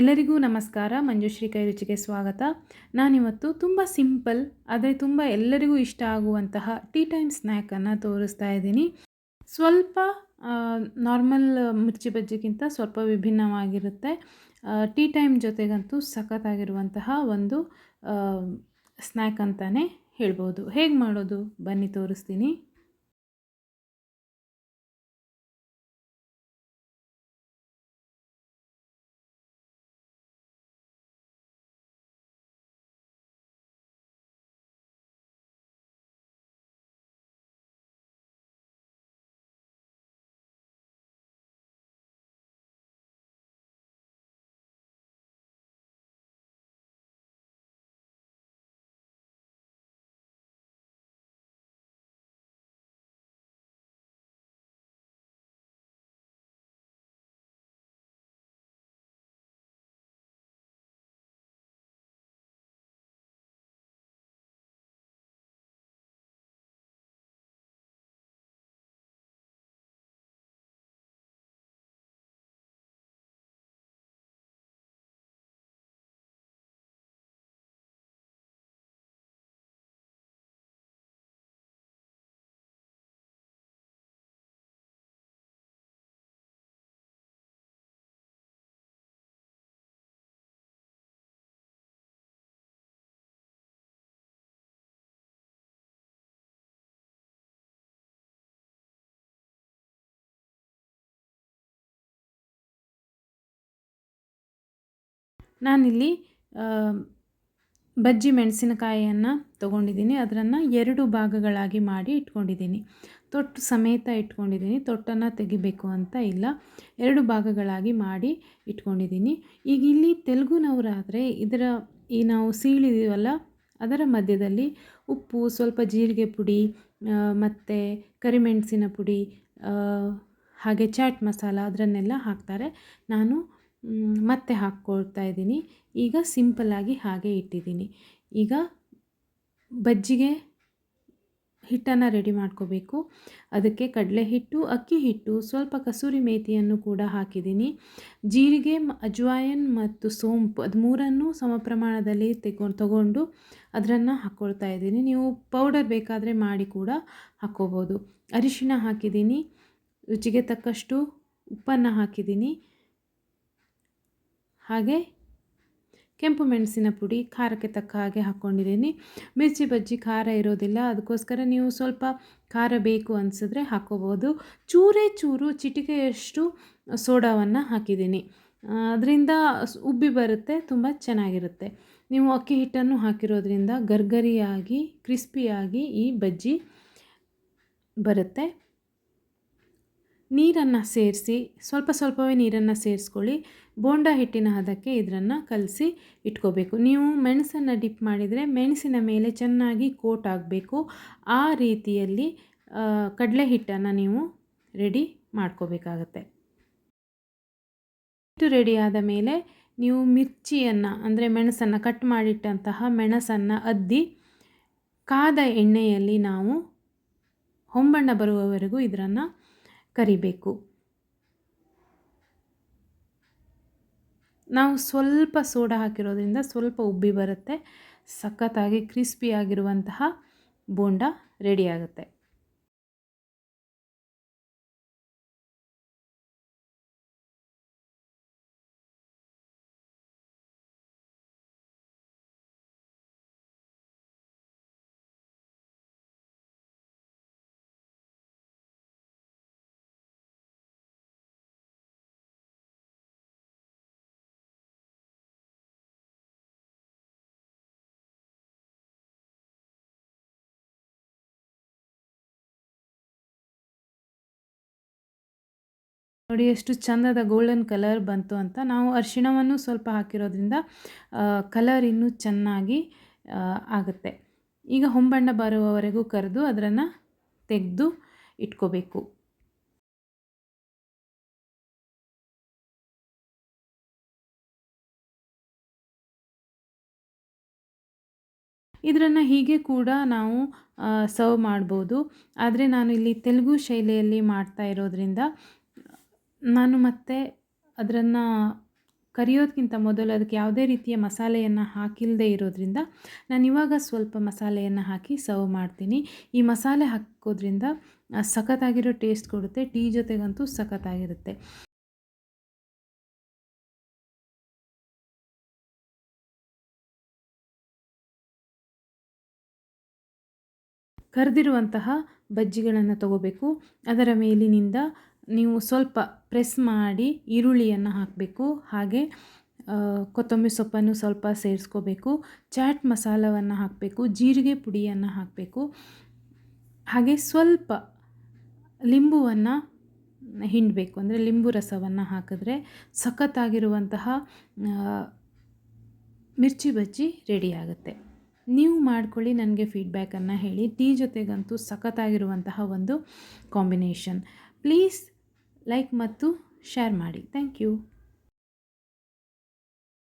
ಎಲ್ಲರಿಗೂ ನಮಸ್ಕಾರ. ಮಂಜುಶ್ರೀ ಕೈ ರುಚಿಗೆ ಸ್ವಾಗತ. ನಾನಿವತ್ತು ತುಂಬ ಸಿಂಪಲ್, ಆದರೆ ತುಂಬ ಎಲ್ಲರಿಗೂ ಇಷ್ಟ ಆಗುವಂತಹ ಟೀ ಟೈಮ್ ಸ್ನ್ಯಾಕನ್ನು ತೋರಿಸ್ತಾ ಇದ್ದೀನಿ. ಸ್ವಲ್ಪ ನಾರ್ಮಲ್ ಮಿರ್ಚಿ ಬಜ್ಜಿಗಿಂತ ಸ್ವಲ್ಪ ವಿಭಿನ್ನವಾಗಿರುತ್ತೆ. ಟೀ ಟೈಮ್ ಜೊತೆಗಂತೂ ಸಖತ್ತಾಗಿರುವಂತಹ ಒಂದು ಸ್ನ್ಯಾಕ್ ಅಂತಲೇ ಹೇಳ್ಬೋದು. ಹೇಗೆ ಮಾಡೋದು? ಬನ್ನಿ ತೋರಿಸ್ತೀನಿ. ನಾನಿಲ್ಲಿ ಬಜ್ಜಿ ಮೆಣಸಿನಕಾಯಿಯನ್ನು ತೊಗೊಂಡಿದ್ದೀನಿ. ಅದನ್ನು ಎರಡು ಭಾಗಗಳಾಗಿ ಮಾಡಿ ಇಟ್ಕೊಂಡಿದ್ದೀನಿ. ತೊಟ್ಟು ಸಮೇತ ಇಟ್ಕೊಂಡಿದ್ದೀನಿ. ತೊಟ್ಟನ್ನು ತೆಗಿಬೇಕು ಅಂತ ಇಲ್ಲ. ಎರಡು ಭಾಗಗಳಾಗಿ ಮಾಡಿ ಇಟ್ಕೊಂಡಿದ್ದೀನಿ. ಈಗ ಇಲ್ಲಿ ತೆಲುಗುನವರಾದರೆ ಇದರ ಈ ನಾವು ಸೀಳಿದೀವಲ್ಲ, ಅದರ ಮಧ್ಯದಲ್ಲಿ ಉಪ್ಪು, ಸ್ವಲ್ಪ ಜೀರಿಗೆ ಪುಡಿ ಮತ್ತು ಕರಿಮೆಣಸಿನ ಪುಡಿ ಹಾಗೆ ಚಾಟ್ ಮಸಾಲ ಅದರನ್ನೆಲ್ಲ ಹಾಕ್ತಾರೆ. ನಾನು ಮತ್ತೆ ಹಾಕ್ಕೊಳ್ತಾ ಇದ್ದೀನಿ. ಈಗ ಸಿಂಪಲ್ಲಾಗಿ ಹಾಗೆ ಇಟ್ಟಿದ್ದೀನಿ. ಈಗ ಬಜ್ಜಿಗೆ ಹಿಟ್ಟನ್ನು ರೆಡಿ ಮಾಡ್ಕೋಬೇಕು. ಅದಕ್ಕೆ ಕಡಲೆ ಹಿಟ್ಟು ಅಕ್ಕಿ ಹಿಟ್ಟು ಸ್ವಲ್ಪ ಕಸೂರಿ ಮೇಥಿಯನ್ನು ಕೂಡ ಹಾಕಿದ್ದೀನಿ. ಜೀರಿಗೆ ಅಜ್ವಾಯನ್ ಮತ್ತು ಸೋಂಪು ಅದು ಮೂರನ್ನು ಸಮ ಪ್ರಮಾಣದಲ್ಲಿ ತೆಗೊ, ತಗೊಂಡು ಅದರನ್ನು ಹಾಕ್ಕೊಳ್ತಾ ಇದ್ದೀನಿ. ನೀವು ಪೌಡರ್ ಬೇಕಾದರೆ ಮಾಡಿ ಕೂಡ ಹಾಕ್ಕೋಬೋದು. ಅರಿಶಿಣ ಹಾಕಿದ್ದೀನಿ. ರುಚಿಗೆ ತಕ್ಕಷ್ಟು ಉಪ್ಪನ್ನು ಹಾಕಿದ್ದೀನಿ. ಹಾಗೆ ಕೆಂಪು ಮೆಣಸಿನ ಪುಡಿ, ಖಾರಕ್ಕೆ ತಕ್ಕ ಹಾಗೆ ಹಾಕ್ಕೊಂಡಿದ್ದೀನಿ ಮಿರ್ಚಿ ಬಜ್ಜಿ ಖಾರ ಇರೋದಿಲ್ಲ, ಅದಕ್ಕೋಸ್ಕರ ನೀವು ಸ್ವಲ್ಪ ಖಾರ ಬೇಕು ಅನಿಸಿದ್ರೆ ಹಾಕ್ಕೋಬೋದು ಚೂರೇ ಚೂರು ಚಿಟಿಕೆಯಷ್ಟು ಸೋಡಾವನ್ನು ಹಾಕಿದ್ದೀನಿ. ಅದರಿಂದ ಉಬ್ಬಿ ಬರುತ್ತೆ, ತುಂಬ ಚೆನ್ನಾಗಿರುತ್ತೆ. ನೀವು ಅಕ್ಕಿ ಹಿಟ್ಟನ್ನು ಹಾಕಿರೋದ್ರಿಂದ ಗರ್ಗರಿಯಾಗಿ, ಕ್ರಿಸ್ಪಿಯಾಗಿ ಈ ಬಜ್ಜಿ ಬರುತ್ತೆ. ನೀರನ್ನು ಸೇರಿಸಿ, ಸ್ವಲ್ಪ ಸ್ವಲ್ಪವೇ ನೀರನ್ನು ಸೇರಿಸ್ಕೊಳ್ಳಿ. ಬೋಂಡ ಹಿಟ್ಟಿನ ಹದಕ್ಕೆ ಇದನ್ನು ಕಲಸಿ ಇಟ್ಕೋಬೇಕು. ನೀವು ಮೆಣಸನ್ನು ಡಿಪ್ ಮಾಡಿದರೆ ಮೆಣಸಿನ ಮೇಲೆ ಚೆನ್ನಾಗಿ ಕೋಟ್ ಆಗಬೇಕು. ಆ ರೀತಿಯಲ್ಲಿ ಕಡಲೆ ಹಿಟ್ಟನ್ನು ನೀವು ರೆಡಿ ಮಾಡ್ಕೋಬೇಕಾಗತ್ತೆ. ಹಿಟ್ಟು ರೆಡಿ ಆದ ಮೇಲೆ ನೀವು ಮಿರ್ಚಿಯನ್ನು, ಅಂದರೆ ಮೆಣಸನ್ನು ಕಟ್ ಮಾಡಿಟ್ಟಂತಹ ಮೆಣಸನ್ನು ಅದ್ದಿ, ಕಾದ ಎಣ್ಣೆಯಲ್ಲಿ ನಾವು ಹೊಂಬಣ್ಣ ಬರುವವರೆಗೂ ಇದನ್ನು ಕರಿಬೇಕು. ನಾವು ಸ್ವಲ್ಪ ಸೋಡಾ ಹಾಕಿರೋದ್ರಿಂದ ಸ್ವಲ್ಪ ಉಬ್ಬಿ ಬರುತ್ತೆ. ಸಖತ್ತಾಗಿ ಕ್ರಿಸ್ಪಿಯಾಗಿರುವಂತಹ ಬೋಂಡ ರೆಡಿ ನೋಡಿ ಎಷ್ಟು ಚಂದದ ಗೋಲ್ಡನ್ ಕಲರ್ ಬಂತು ಅಂತ. ನಾವು ಅರಿಶಿಣವನ್ನು ಸ್ವಲ್ಪ ಹಾಕಿರೋದ್ರಿಂದ ಕಲರ್ ಇನ್ನೂ ಚೆನ್ನಾಗಿ ಆಗುತ್ತೆ. ಈಗ ಹೊಂಬಣ್ಣ ಬರುವವರೆಗೂ ಕರೆದು ಅದನ್ನು ತೆಗೆದು ಇಟ್ಕೋಬೇಕು. ಇದರನ್ನು ಹೀಗೆ ಕೂಡ ನಾವು ಸರ್ವ್ ಮಾಡ್ಬೋದು. ಆದರೆ ನಾನು ಇಲ್ಲಿ ತೆಲುಗು ಶೈಲಿಯಲ್ಲಿ ಮಾಡ್ತಾ ಇರೋದ್ರಿಂದ ನಾನು ಮತ್ತೆ ಅದನ್ನು ಕರಿಯೋದಕ್ಕಿಂತ ಮೊದಲು ಅದಕ್ಕೆ ಯಾವುದೇ ರೀತಿಯ ಮಸಾಲೆಯನ್ನು ಹಾಕಿಲ್ಲದೆ ಇರೋದ್ರಿಂದ ನಾನು ಇವಾಗ ಸ್ವಲ್ಪ ಮಸಾಲೆಯನ್ನು ಹಾಕಿ ಸರ್ವ್ ಮಾಡ್ತೀನಿ. ಈ ಮಸಾಲೆ ಹಾಕೋದ್ರಿಂದ ಸಖತ್ತಾಗಿರೋ ಟೇಸ್ಟ್ ಕೊಡುತ್ತೆ, ಟೀ ಜೊತೆಗಂತೂ ಸಖತ್ತಾಗಿರುತ್ತೆ. ಕರೆದಿರುವಂತಹ ಬಜ್ಜಿಗಳನ್ನು ತಗೋಬೇಕು. ಅದರ ಮೇಲಿನಿಂದ ನೀವು ಸ್ವಲ್ಪ ಪ್ರೆಸ್ ಮಾಡಿ ಈರುಳ್ಳಿಯನ್ನು ಹಾಕಬೇಕು. ಹಾಗೆ ಕೊತ್ತಂಬರಿ ಸೊಪ್ಪನ್ನು ಸ್ವಲ್ಪ ಸೇರಿಸ್ಕೋಬೇಕು. ಚಾಟ್ ಮಸಾಲವನ್ನು ಹಾಕಬೇಕು. ಜೀರಿಗೆ ಪುಡಿಯನ್ನು ಹಾಕಬೇಕು. ಹಾಗೆ ಸ್ವಲ್ಪ ಲಿಂಬುವನ್ನು ಹಿಂಡಬೇಕು. ಅಂದರೆ ಲಿಂಬು ರಸವನ್ನು ಹಾಕಿದ್ರೆ ಸಖತ್ತಾಗಿರುವಂತಹ ಮಿರ್ಚಿ ಬಜ್ಜಿ ರೆಡಿಯಾಗುತ್ತೆ ನೀವು ಮಾಡ್ಕೊಳ್ಳಿ, ನನಗೆ ಫೀಡ್ಬ್ಯಾಕನ್ನು ಹೇಳಿ. ಟೀ ಜೊತೆಗಂತೂ ಸಖತ್ತಾಗಿರುವಂತಹ ಒಂದು ಕಾಂಬಿನೇಷನ್ ಪ್ಲೀಸ್ ಲೈಕ್ ಮತ್ತು ಶೇರ್ ಮಾಡಿ. Thank you.